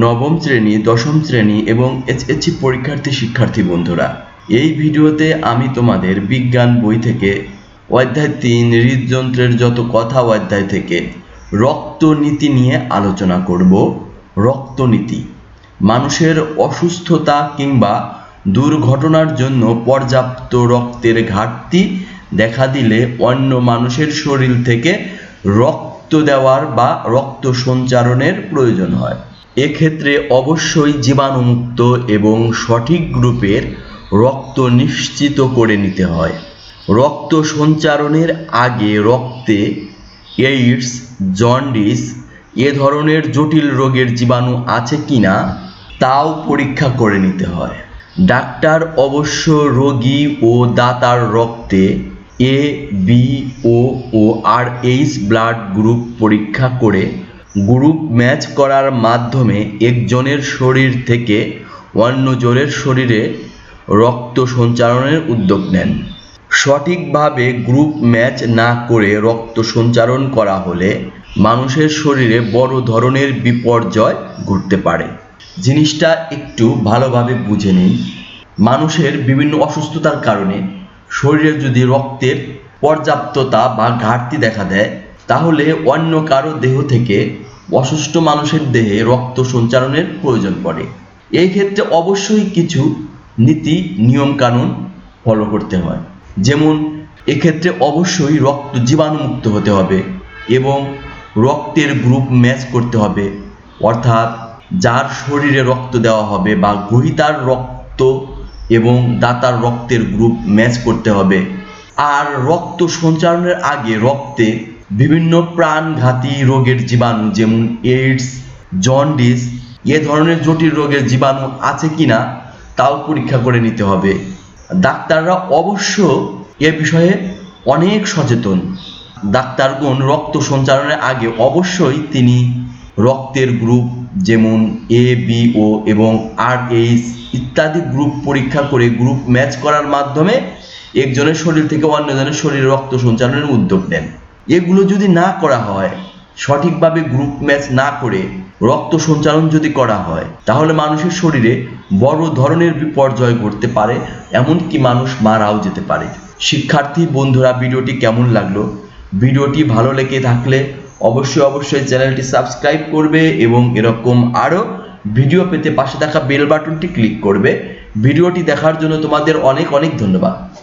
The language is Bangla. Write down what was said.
নবম শ্রেণি, দশম শ্রেণি এবং এইচএসসি পরীক্ষার্থী শিক্ষার্থী বন্ধুরা, এই ভিডিওতে আমি তোমাদের বিজ্ঞান বই থেকে, অধ্যায় তিন, হৃদযন্ত্রের যত কথা অধ্যায় থেকে রক্তনীতি নিয়ে আলোচনা করব। রক্তনীতি মানুষের অসুস্থতা কিংবা দুর্ঘটনার জন্য পর্যাপ্ত রক্তের ঘাটতি দেখা দিলে অন্য মানুষের শরীর থেকে রক্ত দেওয়ার বা রক্ত সঞ্চারণের প্রয়োজন হয়। এক্ষেত্রে অবশ্যই জীবাণুমুক্ত এবং সঠিক গ্রুপের রক্ত নিশ্চিত করে নিতে হয়। রক্ত সঞ্চারণের আগে রক্তে এইডস জন্ডিস এ ধরনের জটিল রোগের জীবাণু আছে কি না তাও পরীক্ষা করে নিতে হয়। ডাক্তার অবশ্য রোগী ও দাতার রক্তে A B O R H blood group পরীক্ষা করে গ্রুপ ম্যাচ করার মাধ্যমে একজনের শরীর থেকে অন্য অন্যজনের শরীরে রক্ত সঞ্চারণের উদ্যোগ নেন। সঠিকভাবে গ্রুপ ম্যাচ না করে রক্ত সঞ্চারণ করা হলে মানুষের শরীরে বড় ধরনের বিপর্যয় ঘটতে পারে। জিনিসটা একটু ভালোভাবে বুঝে নিন। মানুষের বিভিন্ন অসুস্থতার কারণে শরীরে যদি রক্তের পর্যাপ্ততা বা ঘাটতি দেখা দেয়, তাহলে অন্য কারও দেহ থেকে অসুস্থ মানুষের দেহে রক্ত সঞ্চারণের প্রয়োজন পড়ে। এই ক্ষেত্রে অবশ্যই কিছু নীতি নিয়মকানুন ফলো করতে হয়। যেমন, এক্ষেত্রে অবশ্যই রক্ত জীবাণুমুক্ত হতে হবে এবং রক্তের গ্রুপ ম্যাচ করতে হবে। অর্থাৎ, যার শরীরে রক্ত দেওয়া হবে বা গ্রহিতার রক্ত এবং দাতার রক্তের গ্রুপ ম্যাচ করতে হবে। আর রক্ত সঞ্চারণের আগে রক্তে বিভিন্ন প্রাণঘাতী রোগের জীবাণু যেমন এইডস জন্ডিস এ ধরনের জটিল রোগের জীবাণু আছে কিনা তাও পরীক্ষা করে নিতে হবে। ডাক্তাররা অবশ্য এ বিষয়ে অনেক সচেতন। ডাক্তারগণ রক্ত সঞ্চালনের আগে অবশ্যই তিনি রক্তের গ্রুপ যেমন এ বি ও এবং আর এইচ ইত্যাদি গ্রুপ পরীক্ষা করে গ্রুপ ম্যাচ করার মাধ্যমে একজনের শরীর থেকে অন্যজনের শরীরে রক্ত সঞ্চালনের উদ্যোগ নেন। এগুলো যদি না করা হয়, সঠিকভাবে গ্রুপ ম্যাচ না করে রক্ত সঞ্চালন যদি করা হয়, তাহলে মানুষের শরীরে বড় ধরনের বিপর্যয় ঘটতে পারে, এমনকি মানুষ মারাও যেতে পারে। শিক্ষার্থী, বন্ধুরা, ভিডিওটি কেমন লাগল? ভিডিওটি ভালো লেগে থাকলে অবশ্যই অবশ্যই চ্যানেলটি সাবস্ক্রাইব করবে এবং এরকম আরও ভিডিও পেতে পাশে থাকা বেল বাটনটি ক্লিক করবে। ভিডিওটি দেখার জন্য তোমাদের অনেক অনেক ধন্যবাদ।